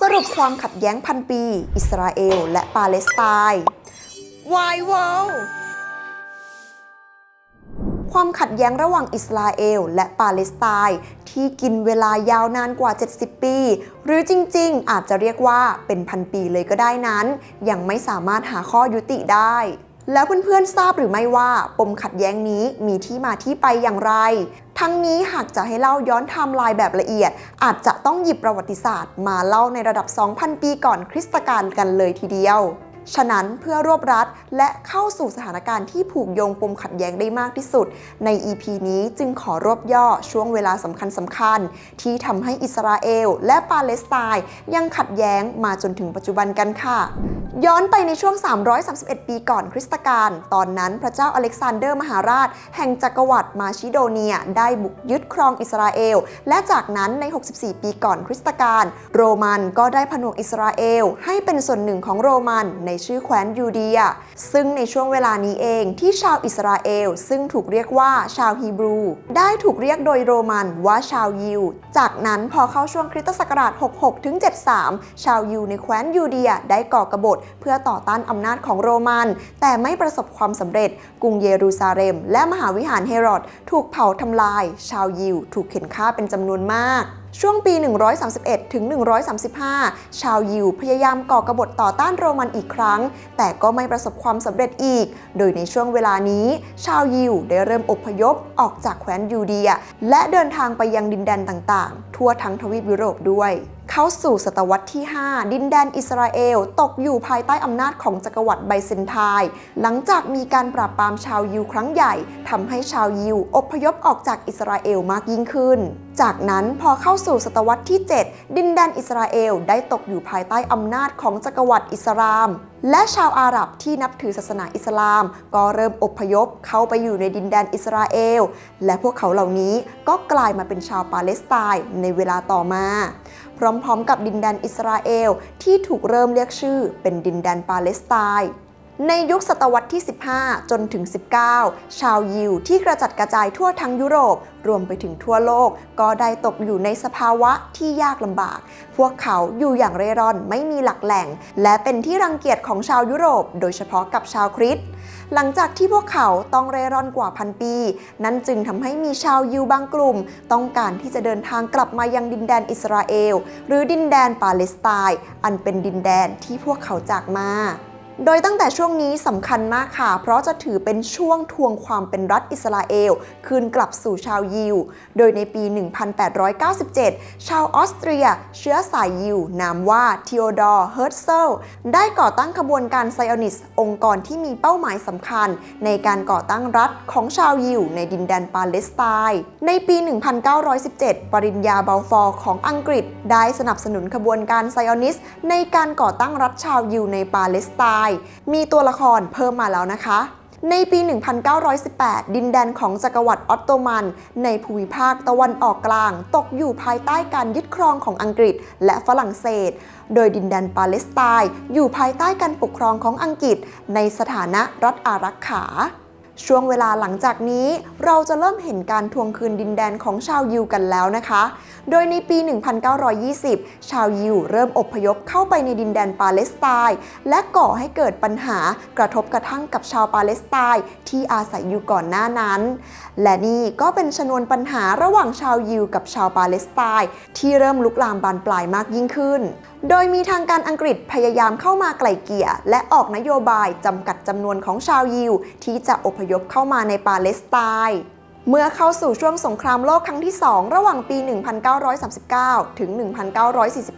สรุปความขัดแย้งพันปี อิสราเอล และปาเลสไตน์ Why Wow ความขัดแย้งระหว่างอิสราเอล และปาเลสไตน์ที่กินเวลายาวนานกว่า 70 ปี หรือจริงๆ อาจจะเรียกว่าเป็นพันปีเลยก็ได้นั้น ยังไม่สามารถหาข้อยุติได้ แล้วเพื่อนๆทราบหรือไม่ว่า ปมขัดแย้งนี้มีที่มาที่ไปอย่างไร ทั้งนี้หากจะให้เล่าย้อนไทม์ไลน์แบบละเอียด อาจจะต้องหยิบประวัติศาสตร์มาเล่าในระดับ 2,000 ปีก่อนคริสตกาลกันเลยทีเดียว ฉะนั้นเพื่อรวบรัดและเข้าสู่สถานการณ์ที่ผูกโยงปมขัดแย้งได้มากที่สุด ใน EP นี้จึงขอรวบย่อช่วงเวลาสำคัญสำคัญ ที่ทำให้อิสราเอล และปาเลสไตน์ยังขัดแย้งมาจนถึงปัจจุบันกันค่ะ ย้อนไปในช่วง 331 ปีก่อนคริสตกาลตอนนั้นพระเจ้าอเล็กซานเดอร์มหาราช แห่งจักรวรรดิมาชิโดเนีย ได้บุกยึดครองอิสราเอล และจากนั้นใน 64 ปีก่อนคริสตกาลโรมันก็ได้ผนวกอิสราเอล ให้เป็นส่วนหนึ่งของโรมันในชื่อแคว้นยูเดีย ซึ่งในช่วงเวลานี้เองที่ชาวอิสราเอล ซึ่งถูกเรียกว่าชาวฮีบรู ได้ถูกเรียกโดยโรมันว่าชาวยิว จากนั้นพอเข้าช่วงคริสตศักราช 66 ถึง 73 ชาวยิวในแคว้นยูเดียได้ก่อกบฏเพื่อต่อต้านอำนาจของโรมัน แต่ไม่ประสบความสำเร็จ กรุงเยรูซาเล็ม และมหาวิหารเฮโรดถูกเผาทำลาย ชาวยิว ถูกเข็นฆ่าเป็นจำนวนมาก ช่วงปี 131 ถึง 135 ชาวยิวพยายามก่อกบฏต่อต้านโรมันอีกครั้ง แต่ก็ไม่ประสบความสำเร็จอีก โดยในช่วงเวลานี้ ชาวยิวได้เริ่มอพยพออกจากแคว้นยูเดีย และเดินทางไปยังดินแดนต่างๆ ทั่วทั้งทวีปยุโรปด้วย เข้าสู่ศตวรรษที่ 5 ดินแดนอิสราเอล ตกอยู่ภายใต้อำนาจของจักรวรรดิไบเซนไทน์หลังจากมีการปราบปรามชาวยิวครั้งใหญ่ทำให้ชาวยิวอพยพออกจากอิสราเอลมากยิ่งขึ้น จากนั้นพอเข้าสู่ศตวรรษที่ 7 ดินแดนอิสราเอลได้ตกอยู่ภายใต้อำนาจของจักรวรรดิอิสลาม และชาวอาหรับที่นับถือศาสนาอิสลาม ก็เริ่มอพยพเข้าไปอยู่ในดินแดนอิสราเอล และพวกเขาเหล่านี้ก็กลายมาเป็นชาวปาเลสไตน์ในเวลาต่อมา พร้อมๆกับดินแดนอิสราเอลที่ถูกเริ่มเรียกชื่อเป็นดินแดนปาเลสไตน์ ในยุคศตวรรษที่ 15 จนถึง 19 ชาวยิวที่กระจัดกระจายทั่วทั้งยุโรป รวมไปถึงทั่วโลก ก็ได้ตกอยู่ในสภาวะที่ยากลำบาก พวกเขาอยู่อย่างเร่ร่อนไม่มีหลักแหล่ง และเป็นที่รังเกียจของชาวยุโรป โดยเฉพาะกับชาวคริสต์หลังจากที่พวกเขาต้องเร่ร่อนกว่าพันปี นั่นจึงทำให้มีชาวยิวบางกลุ่ม ต้องการที่จะเดินทางกลับมายังดินแดนอิสราเอล หรือดินแดนปาเลสไตน์อันเป็นดินแดนที่พวกเขาจากมา โดยตั้งแต่ช่วงนี้สำคัญมากค่ะ เพราะจะถือเป็นช่วงทวงความเป็นรัฐอิสราเอล คืนกลับสู่ชาวยิว โดยในปี 1897 ชาวออสเตรีย เชื้อสายยิว นามว่าทีโอดอร์เฮิร์ตเซล ได้ก่อตั้งขบวนการไซออนิสต์องค์กรที่มีเป้าหมายสำคัญ ในการก่อตั้งรัฐของชาวยิว ในดินแดนปาเลสไตน์ ในปี 1917 ปริญญาเบลฟอร์ของอังกฤษ ได้สนับสนุนขบวนการไซออนิสต์ในการก่อตั้งรัฐชาวยิวในปาเลสไตน์มีตัวละครเพิ่มมาแล้วนะคะ ในปี 1918 ดินแดนของจักรวรรดิออตโตมัน ในภูมิภาคตะวันออกกลาง ตกอยู่ภายใต้การยึดครองของอังกฤษและฝรั่งเศส โดยดินแดนปาเลสไตน์อยู่ภายใต้การปกครองของอังกฤษ ในสถานะรัฐอารักขา ช่วงเวลาหลังจากนี้เราจะเริ่มเห็นการทวงคืนดินแดนของชาวยิวกันแล้วนะคะ โดยในปี 1920 ชาวยิวเริ่มอพยพเข้าไปในดินแดนปาเลสไตน์และก่อให้เกิดปัญหากระทบกระทั่งกับชาวปาเลสไตน์ที่อาศัยอยู่ก่อนหน้านั้น และนี่ก็เป็นชนวนปัญหาระหว่างชาวยิวกับชาวปาเลสไตน์ที่เริ่มลุกลามบานปลายมากยิ่งขึ้น โดยมีทางการอังกฤษพยายามเข้ามาไกล่เกลี่ย และออกนโยบายจำกัดจำนวนของชาวยิว ที่จะอพยพเข้ามาในปาเลสไตน์เมื่อเข้าสู่ช่วงสงครามโลกครั้งที่ 2 ระหว่างปี 1939 ถึง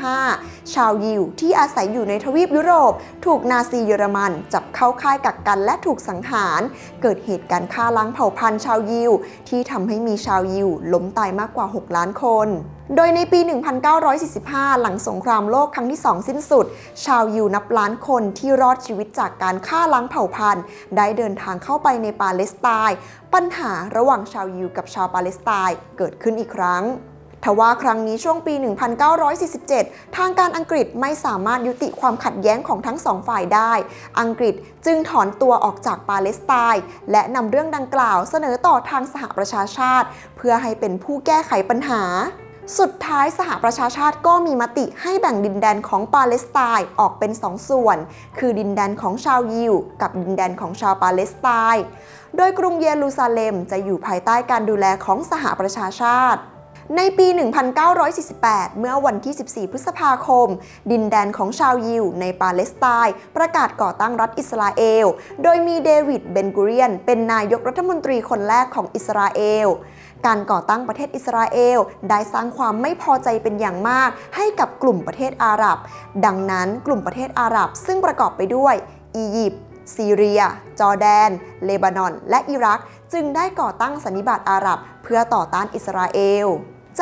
1945 ชาวยิวที่อาศัยอยู่ในทวีปยุโรป ถูกนาซีเยอรมัน จับเข้าค่ายกักกันและถูกสังหาร เกิดเหตุการณ์ฆ่าล้างเผ่าพันธุ์ชาวยิว ที่ทำให้มีชาวยิวล้มตายมากกว่า 6 ล้านคน โดยในปี 1945 หลังสงครามโลกครั้งที่ 2 สิ้นสุด ชาวยิวนับล้านคนที่รอดชีวิตจากการฆ่าล้างเผ่าพันธุ์ ได้เดินทางเข้าไปในปาเลสไตน์ ปัญหาระหว่างชาวยิวกับชาวปาเลสไตน์เกิดขึ้นอีกครั้งทว่าครั้งนี้ช่วงปี 1947 ทางการอังกฤษไม่สามารถยุติความขัดแย้งของทั้งสองฝ่ายได้ อังกฤษจึงถอนตัวออกจากปาเลสไตน์และนำเรื่องดังกล่าวเสนอต่อทางสหประชาชาติ เพื่อให้เป็นผู้แก้ไขปัญหา สุดท้ายสหประชาชาติก็มีมติให้แบ่งดินแดนของปาเลสไตน์ออกเป็นสองส่วน คือดินแดนของชาวยิว กับดินแดนของชาวปาเลสไตน์ โดยกรุงเยรูซาเล็มจะอยู่ภายใต้การดูแลของสหประชาชาติ ในปี 1948 เมื่อวันที่ 14 พฤษภาคม ดินแดนของชาวยิวในปาเลสไตน์ประกาศก่อตั้งรัฐอิสราเอล โดยมีเดวิด เบนกูเรียน เป็นนายกรัฐมนตรีคนแรกของอิสราเอล การก่อตั้งประเทศอิสราเอล ได้สร้างความไม่พอใจเป็นอย่างมาก ให้กับกลุ่มประเทศอาหรับ ดังนั้นกลุ่มประเทศอาหรับซึ่งประกอบไปด้วย อียิปต์ซีเรีย จอร์แดน เลบานอน และอิรัก จึงได้ก่อตั้งสันนิบาตอาหรับ เพื่อต่อต้านอิสราเอล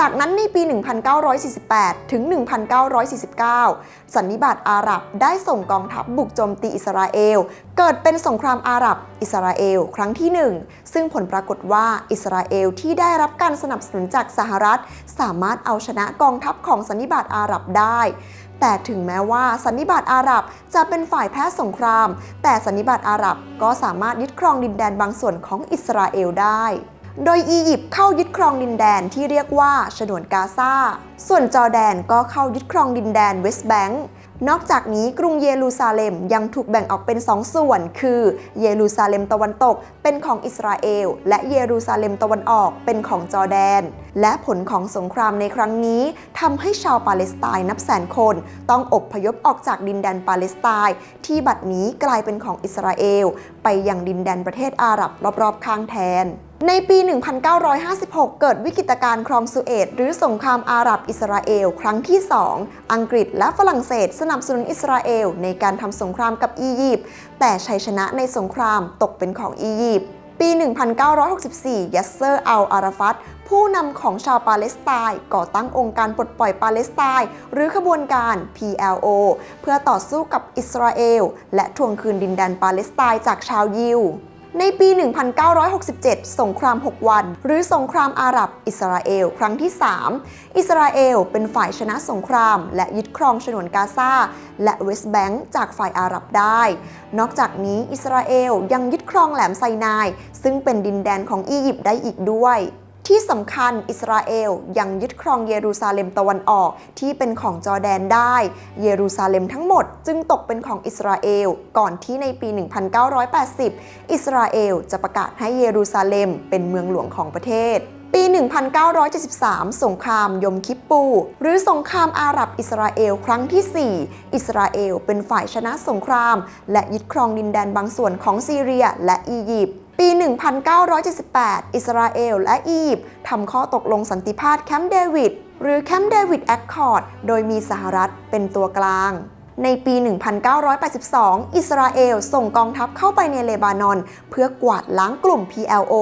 จากนั้นในปี 1948 ถึง 1949 สันนิบาตอาหรับได้ส่งกองทัพบุกโจมตีอิสราเอล เกิดเป็นสงครามอาหรับอิสราเอล ครั้งที่หนึ่งซึ่งผลปรากฏว่าอิสราเอลที่ได้รับการสนับสนุนจากสหรัฐ สามารถเอาชนะกองทัพของสันนิบาตอาหรับได้แต่ถึงแม้ว่าสันนิบาตอาหรับจะเป็นฝ่ายแพ้สงคราม แต่สันนิบาตอาหรับก็สามารถยึดครองดินแดนบางส่วนของอิสราเอลได้ โดยอียิปต์เข้ายึดครองดินแดนที่เรียกว่าฉนวนกาซา ส่วนจอร์แดนก็เข้ายึดครองดินแดนเวสต์แบงก์นอกจากนี้กรุงเยรูซาเล็มยังถูกแบ่งออกเป็นสองส่วน คือเยรูซาเล็มตะวันตกเป็นของอิสราเอล และเยรูซาเล็มตะวันออกเป็นของจอร์แดน และผลของสงครามในครั้งนี้ทำให้ชาวปาเลสไตน์นับแสนคน ต้องอบพยพออกจากดินแดนปาเลสไตน์ที่บัดนี้กลายเป็นของอิสราเอล ไปยังดินแดนประเทศอาหรับรอบๆ ข้างแทน ในปี 1956 เกิดวิกฤตการณ์คลองสุเอตหรือสงครามอาหรับอิสราเอล ครั้งที่ 2 อังกฤษและฝรั่งเศสสนับสนุนอิสราเอลในการทำสงครามกับอียิปต์แต่ชัยชนะในสงครามตกเป็นของอียิปต์ปี 1964 ยัสเซอร์อัลอาราฟัต ผู้นำของชาวปาเลสไตน์ก่อตั้งองค์การปลดปล่อยปาเลสไตน์หรือขบวนการ PLO เพื่อต่อสู้กับอิสราเอล และทวงคืนดินแดนปาเลสไตน์จากชาวยิวในปี 1967 สงคราม 6 วัน หรือสงครามอาหรับอิสราเอล ครั้งที่ 3 อิสราเอลเป็นฝ่ายชนะสงคราม และยึดครองฉนวนกาซาและเวสต์แบงก์จากฝ่ายอาหรับได้ นอกจากนี้อิสราเอลยังยึดครองแหลมไซนาย ซึ่งเป็นดินแดนของอียิปต์ได้อีกด้วย ที่สำคัญอิสราเอลยังยึดครองเยรูซาเล็มตะวันออกที่เป็นของจอร์แดนได้ เยรูซาเล็มทั้งหมดจึงตกเป็นของอิสราเอล ก่อนที่ในปี 1980 อิสราเอลจะประกาศให้เยรูซาเล็มเป็นเมืองหลวงของประเทศปี 1973 สงครามยมคิปปู หรือสงครามอาหรับอิสราเอลครั้งที่ 4 อิสราเอลเป็นฝ่ายชนะสงคราม และยึดครองดินแดนบางส่วนของซีเรียและอียิปต์ ปี 1978 อิสราเอลและอียิปต์ทำข้อตกลงสันติภาพแคมป์เดวิดหรือแคมป์เดวิดแอคคอร์ดโดยมีสหรัฐเป็นตัวกลาง ในปี 1982 อิสราเอลส่งกองทัพเข้าไปในเลบานอน เพื่อกวาดล้างกลุ่ม PLO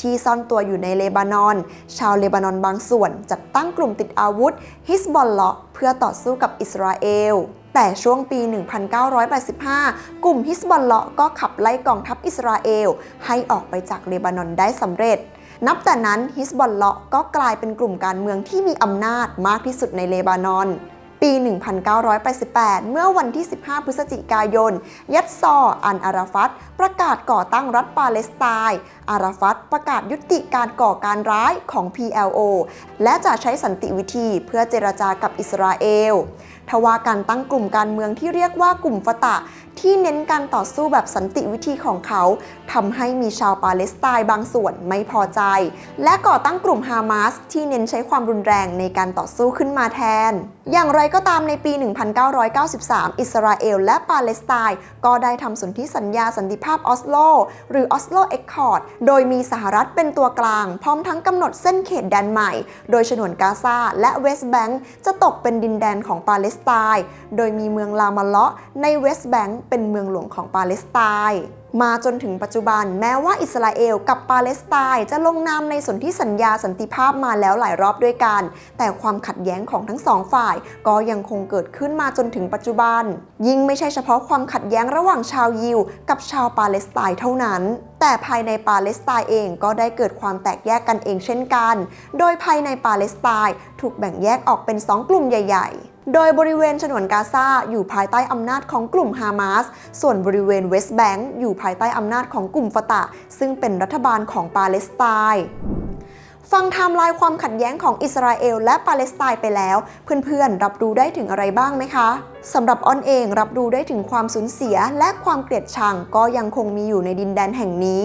ที่ซ่อนตัวอยู่ในเลบานอน ชาวเลบานอนบางส่วนจัดตั้งกลุ่มติดอาวุธฮิสบอลเลาะห์เพื่อต่อสู้กับอิสราเอล แต่ช่วงปี 1985 กลุ่มฮิสบอลเลาะก็ขับไล่กองทัพอิสราเอล ให้ออกไปจากเลบานอนได้สำเร็จ นับแต่นั้นฮิสบอลเลาะก็กลายเป็นกลุ่มการเมืองที่มีอำนาจมากที่สุดในเลบานอนปี 1988 เมื่อวันที่ 15 พฤศจิกายน ยัตซอร์อันอาราฟัต ประกาศก่อตั้งรัฐปาเลสไตน์ อาราฟัตประกาศยุติการก่อการร้ายของ PLO และจะใช้สันติวิธีเพื่อเจรจากับอิสราเอล ทว่าการตั้งกลุ่มการเมืองที่เรียกว่ากลุ่มฟตะ ที่เน้นการต่อสู้แบบสันติวิธีของเขาทำให้มีชาวปาเลสไตน์บางส่วนไม่พอใจ และก่อตั้งกลุ่มฮามาสที่เน้นใช้ความรุนแรงในการต่อสู้ขึ้นมาแทน อย่างไรก็ตามในปี 1993 อิสราเอลและปาเลสไตน์ก็ได้ทำสนธิสัญญาสันติภาพออสโลหรือออสโลเอ็กคอร์ดโดยมีสหรัฐเป็นตัวกลาง พร้อมทั้งกำหนดเส้นเขตแดนใหม่ โดยฉนวนกาซาและเวสต์แบงก์จะตกเป็นดินแดนของปาเลสไตน์ โดยมีเมืองลามาเลาะในเวสต์แบงก์เป็นเมืองหลวงของปาเลสไตน์มาจนถึงปัจจุบันแม้ว่าอิสราเอลกับปาเลสไตน์จะลงนามในสนธิสัญญาสันติภาพมาแล้วหลายรอบด้วยกัน แต่ความขัดแย้งของทั้งสองฝ่าย ก็ยังคงเกิดขึ้นมาจนถึงปัจจุบัน ยิ่งไม่ใช่เฉพาะความขัดแย้งระหว่างชาวยิว กับชาวปาเลสไตน์เท่านั้น แต่ภายในปาเลสไตน์เองก็ได้เกิดความแตกแยกกันเองเช่นกัน โดยภายในปาเลสไตน์ถูกแบ่งแยกออกเป็นสองกลุ่มใหญ่ ๆ โดยบริเวณฉนวนกาซาอยู่ภายใต้อำนาจของกลุ่มฮามาส ส่วนบริเวณเวสต์แบงก์อยู่ภายใต้อำนาจของกลุ่มฟตะ ซึ่งเป็นรัฐบาลของปาเลสไตน์ฟังไทม์ไลน์ความขัดแย้งของอิสราเอลและปาเลสไตน์ไปแล้ว เพื่อนๆ รับรู้ได้ถึงอะไรบ้างไหมคะสำหรับอ้อนเองรับรู้ได้ถึงความสูญเสียและความเกลียดชังก็ยังคงมีอยู่ในดินแดนแห่งนี้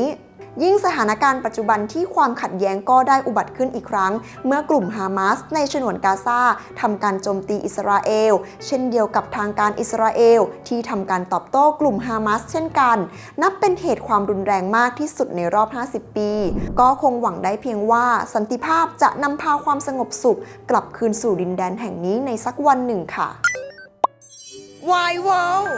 ยิ่งสถานการณ์ปัจจุบันที่ความขัดแย้งก็ได้อุบัติขึ้นอีกครั้ง เมื่อกลุ่มฮามาสในฉนวนกาซาทำการโจมตีอิสราเอล เช่นเดียวกับทางการอิสราเอล ที่ทำการตอบโต้กลุ่มฮามาสเช่นกัน นับเป็นเหตุความรุนแรงมากที่สุดในรอบ 50 ปี ก็คงหวังได้เพียงว่าสันติภาพจะนำพาความสงบสุข กลับคืนสู่ดินแดนแห่งนี้ในสักวันหนึ่งค่ะ Why World